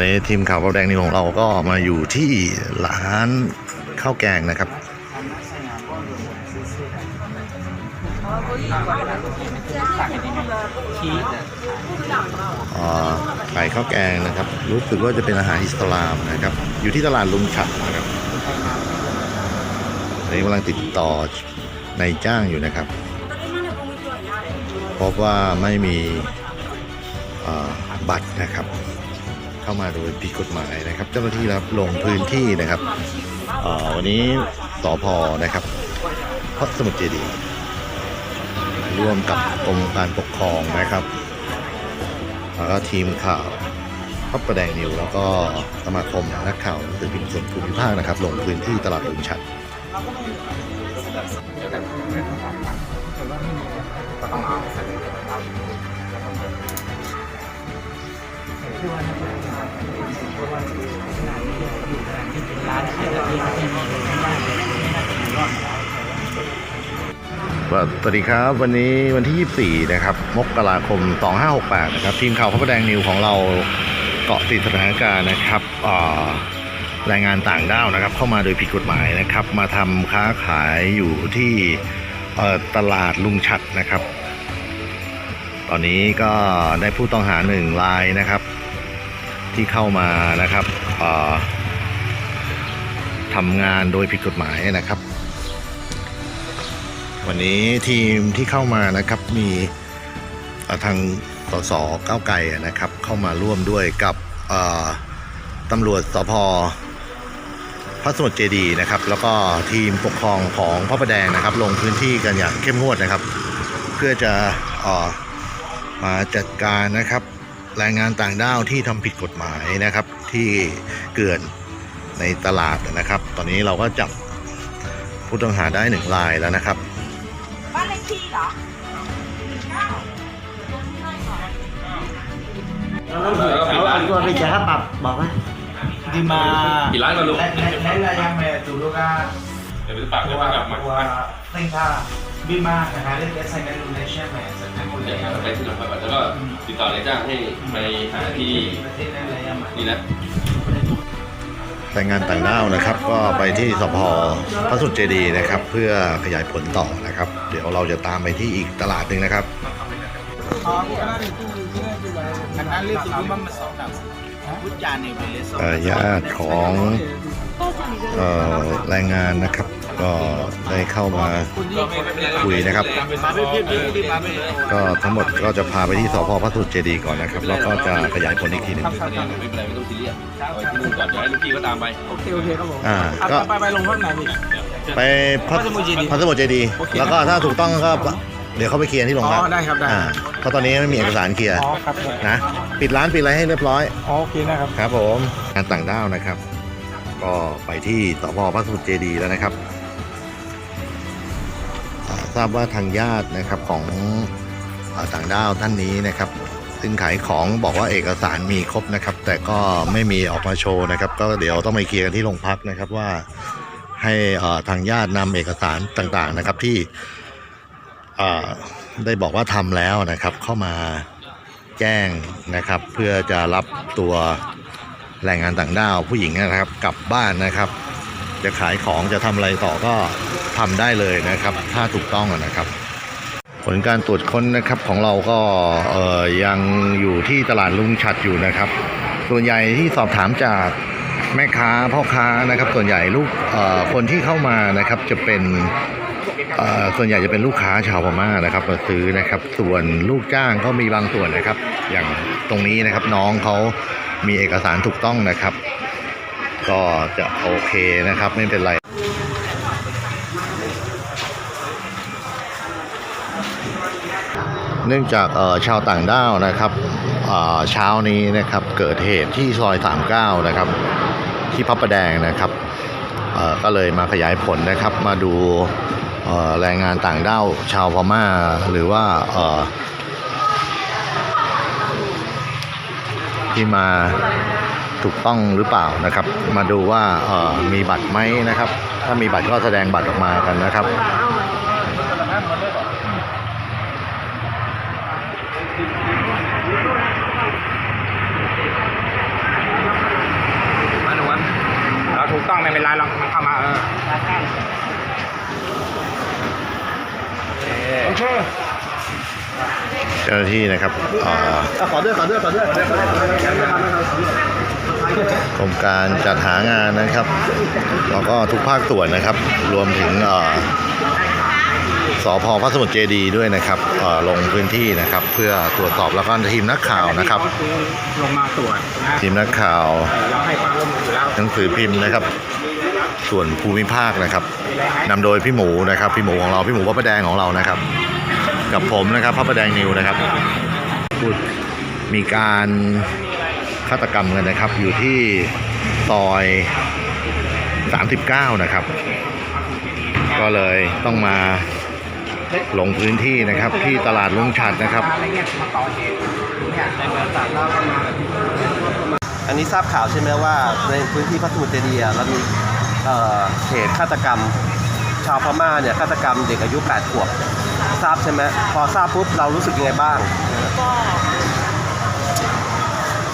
วันนี้ทีมข่าวเราแดงนิวของเราก็มาอยู่ที่ร้านข้าวแกงนะครับอ่าขายข้าวแกงนะครับ รู้สึกว่าจะเป็นอาหารอิสลามนะครับ อยู่ที่ตลาดลุงฉัดนะครับอันนี้กำลังติดต่อในจ้างอยู่นะครับ พบว่าไม่มีบัตรนะครับ เข้ามาโดยผิดกฎหมายนะครับ เจ้าหน้าที่รับลงพื้นที่นะครับวันนี้สพนะครับพระสมุทรเจดีย์ร่วมกับกรมการปกครองนะครับแล้วก็ทีมข่าวพระประแดงนิวแล้วก็สมาคมนักข่าวหนังสือพิมพ์ส่วนภูมิภาคนะครับ ลงพื้นที่ตลาดลุงชัด สวัสดีครับวันนี้วันที่ 24 นะครับ มกราคม 2568 นะครับ ทีมข่าวพระประแดงนิวของเราเกาะติดสถานการณ์นะครับอ่าแรงงานต่างด้าวนะครับ เข้ามาโดยผิดกฎหมายนะครับ มาทำค้าขายอยู่ที่ตลาดลุงชัดนะครับ ตอนนี้ก็ได้ผู้ต้องหาหนึ่งรายนะครับ ที่เข้ามานะครับทำงานโดยผิดกฎหมายนะครับ วันนี้ทีมที่เข้ามานะครับมีทางสสก้าวไก่นะครับ เข้ามาร่วมด้วยกับตำรวจสพพระสมุทรเจดีนะครับ แล้วก็ทีมปกครองของพระประแดงนะครับ ลงพื้นที่กันอย่างเข้มงวดนะครับ เพื่อจะออมาจัดการนะครับ แรงงานต่างด้าวที่ทำผิดกฎหมายนะครับ ที่เกิดในตลาดนะครับ ตอนนี้เราก็จับผู้ต้องหาได้หนึ่งรายแล้วนะครับบ้านเลขที่เหรอเอาตัวไปจ่ายค่าปรับบอกว่า di ma กี่ร้านก่อนลูก Laila yang me dulu kan เดี๋ยวไปปากเดี๋ยว tua มากลับมา tua tinggal Bima kemarin dia saya Indonesia me saya เดี๋ยว kuliah ไปที่โรงพยาบาลแล้วก็ติดต่อนายจ้างให้ไปหาที่ berarti Laila yang นี่นะแรงงานต่างด้าวนะครับ ก็ไปที่สพพระสุทรเจดีย์นะครับ เพื่อขยายผลต่อนะครับ เดี๋ยวเราจะตามไปที่อีกตลาดหนึ่งนะครับ kenal itu Bima mesona hujan nih beli เอ่อญาติของเอ่อ แรงงานนะครับ ก็ได้เข้ามาคุยนะครับ ก็ทั้งหมดก็จะพาไปที่สพพระสุทรเจดีก่อนนะครับ แล้วก็จะขยายผลอีกทีหนึ่งไม่เป็นไรไม่ต้องซีเรียสเอาไว้ที่นู่นก่อนเดี๋ยวให้ลูกพี่ก็ตามไปโอเคโอเคครับผมอ่าก็ไปไปลงพักไหนพี่ไปพระสมุทรเจดีพระสมุทรเจดีแล้วก็ถ้าถูกต้องก็เดี๋ยวเขาไปเคลียร์ที่โรงพักอ๋อได้ครับได้เพราะตอนนี้ไม่มีเอกสารเคลียร์นะปิดร้านปิดอะไรให้เรียบร้อยโอเคนะครับครับผมงานต่างด้าวนะครับ ก็ไปที่สพพระสมุทรเจดีแล้วนะครับ ทราบว่าทางญาตินะครับของอ่าต่างด้าวท่านนี้นะครับ ซึ่งขายของบอกว่าเอกสารมีครบนะครับ แต่ก็ไม่มีออกมาโชว์นะครับ ก็เดี๋ยวต้องไปเคลียร์กันที่โรงพักนะครับว่าให้ทางญาตินำเอกสารต่างๆนะครับที่ได้บอกว่าทำแล้วนะครับเข้ามาแจ้งนะครับ เพื่อจะรับตัว แรงงานต่างด้าวผู้หญิงนะครับกลับบ้านนะครับ จะขายของจะทำอะไรต่อก็ทำได้เลยนะครับ ถ้าถูกต้องนะครับ ผลการตรวจค้นนะครับของเราก็เออยังอยู่ที่ตลาดลุงฉัดอยู่นะครับ ส่วนใหญ่ที่สอบถามจากแม่ค้าพ่อค้านะครับ ส่วนใหญ่ลูกเอ่อคนที่เข้ามานะครับจะเป็นเอ่อส่วนใหญ่จะเป็นลูกค้าชาวพม่านะครับมาซื้อนะครับ ส่วนลูกจ้างก็มีบางส่วนนะครับ อย่างตรงนี้นะครับน้องเขา มีเอกสารถูกต้องนะครับ ก็จะโอเคนะครับไม่เป็นไรเนื่องจากชาวต่างด้าวนะครับเช้านี้นะครับเกิดเหตุที่ซอย 39 นะครับ ที่พระประแดงนะครับก็เลยมาขยายผลนะครับมาดูแรงงานต่างด้าวชาวพม่าหรือว่า ที่มาถูกต้องหรือเปล่านะครับ มาดูว่ามีบัตรไหมนะครับ ถ้ามีบัตรก็แสดงบัตรออกมากันนะครับถูกต้องไม่เป็นไรหรอกมันเข้ามาเออโอเค เจ้าหน้าที่นะครับขอด้วยขอด้วยขอด้วยกรมการจัดหางานนะครับแล้วก็ทุกภาคส่วนนะครับ รวมถึงเอ่อสพพระสมุทรเจดีด้วยนะครับลงพื้นที่นะครับ เพื่อตรวจสอบแล้วก็ทีมนักข่าวนะครับลงมาตรวจทีมนักข่าวเราให้ความร่วมมืออยู่แล้วหนังสือพิมพ์นะครับ ส่วนภูมิภาคนะครับนำโดยพี่หมูนะครับ พี่หมูของเราพี่หมูพระประแดงของเรานะครับ กับผมนะครับพระประแดงนิวนะครับพูดมีการฆาตกรรมกันนะครับ อยู่ที่ซอย 39 นะครับ ก็เลยต้องมาลงพื้นที่นะครับ ที่ตลาดลุงฉัดนะครับ อันนี้ทราบข่าวใช่ไหมว่าในพื้นที่พระสมุทรเจดีย์เรามีเอ่อเหตุฆาตกรรม ชาวพม่าเนี่ยฆาตกรรมเด็กอายุ 8 ขวบ ทราบใช่ไหมพอทราบปุ๊บเรารู้สึกยังไงบ้าง ก็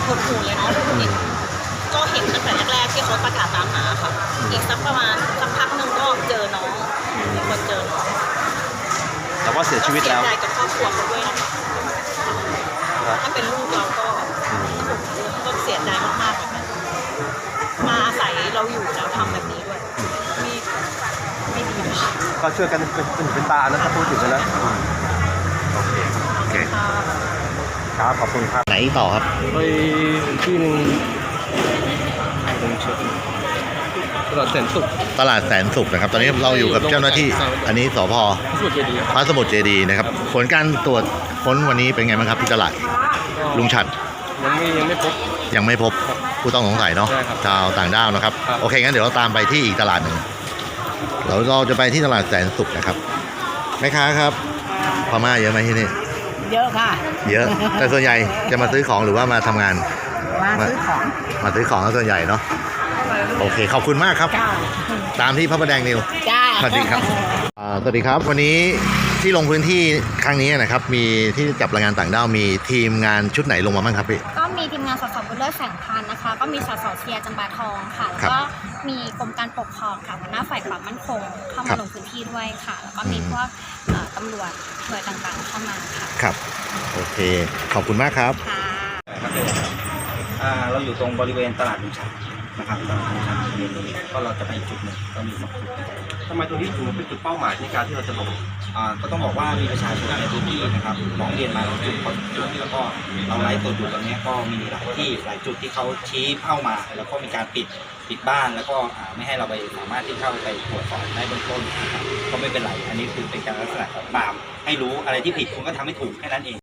หดหูเลยเนาะก็เห็นตั้งแต่แรกๆที่เขาประกาศตามหาค่ะ อีกสักประมาณสักพักหนึ่งก็เจอน้องมีคนเจอน้องแต่ว่าเสียชีวิตแล้วก็เสียใจกับครอบครัวเขาด้วยนะคะถ้าเป็นลูกเราก็ก็เสียใจมากๆเหมือนกันมาอาศัยเราอยู่แล้วทำแบบนี้ด้วยไม่ไม่ดีเลยค่ะ ก็ช่วยกันเป็นเป็นเป็นตานะถ้าพูดถึงนะโอเคครับขอบคุณครับไหนต่อครับไปที่หนึ่งตลาดแสนสุขตลาดแสนสุขนะครับ ตอนนี้เราอยู่กับเจ้าหน้าที่ อันนี้สพพระสมุทรเจดีย์พระสมุทรเจดีย์นะครับ ผลการตรวจค้นวันนี้เป็นไงบ้างครับที่ตลาดลุงฉัดยังไม่ยังไม่พบ ยังไม่พบผู้ต้องสงสัยเนาะใช่ครับชาวต่างด้าวนะครับครับ โอเคงั้นเดี๋ยวเราตามไปที่อีกตลาดหนึ่ง เราเราจะไปที่ตลาดแสนสุขนะครับแม่ค้าครับพม่าเยอะไหมที่นี่ เยอะค่ะ เยอะ แต่ส่วนใหญ่จะมาซื้อของหรือว่ามาทำงาน มาซื้อของ มาซื้อของส่วนใหญ่เนาะโอเค ขอบคุณมากครับจ้าตามที่พระประแดงนิว จ้า สวัสดีครับอ่าสวัสดีครับ วันนี้ ที่ลงพื้นที่ครั้งนี้นะครับ มีที่จับแรงงานต่างด้าวมีทีมงานชุดไหนลงมาบ้างครับพี่ ก็มีทีมงานสสบุญเลิศแสงพันธ์นะคะ ก็มีสสเชียร์จำบาทองค่ะ แล้วครับก็มีกรมการปกครองค่ะหัวหน้าฝ่ายความมั่นคงเข้าครัมาบ ลงพื้นที่ด้วยค่ะ แล้วก็มีอืมพวกเอ่อตำรวจหน่วยต่างๆเข้ามาค่ะครับ โอเค ขอบคุณมากครับ ค่ะ อ่าเราอยู่ตรงบริเวณตลาดลุงชัน นะครับตลาดลุงชันบริเวณนี้ก็เราจะไปอีกจุดหนึ่งก็มีสองจุดทำไมตรงนี้ถึงเป็นจุดเป้าหมายในการที่เราจะลงอ่าก็ต้องบอกว่ามีประชาชนในพื้นที่นะครับร้องเรียนมาหลายจุดพอสมควรแล้วก็เราไล่ตัวอยู่ตรงเนี้ยก็มีหลายที่หลายจุดที่เขาชี้เป้ามา แล้วก็มีการปิดปิดบ้านแล้วก็อ่าไม่ให้เราไปสามารถที่เข้าไปตรวจสอบได้เบื้องต้นนะครับก็ไม่เป็นไร อันนี้คือเป็นการลักษณะของตาม ให้รู้อะไรที่ผิดคุณก็ทำให้ถูกแค่นั้นเอง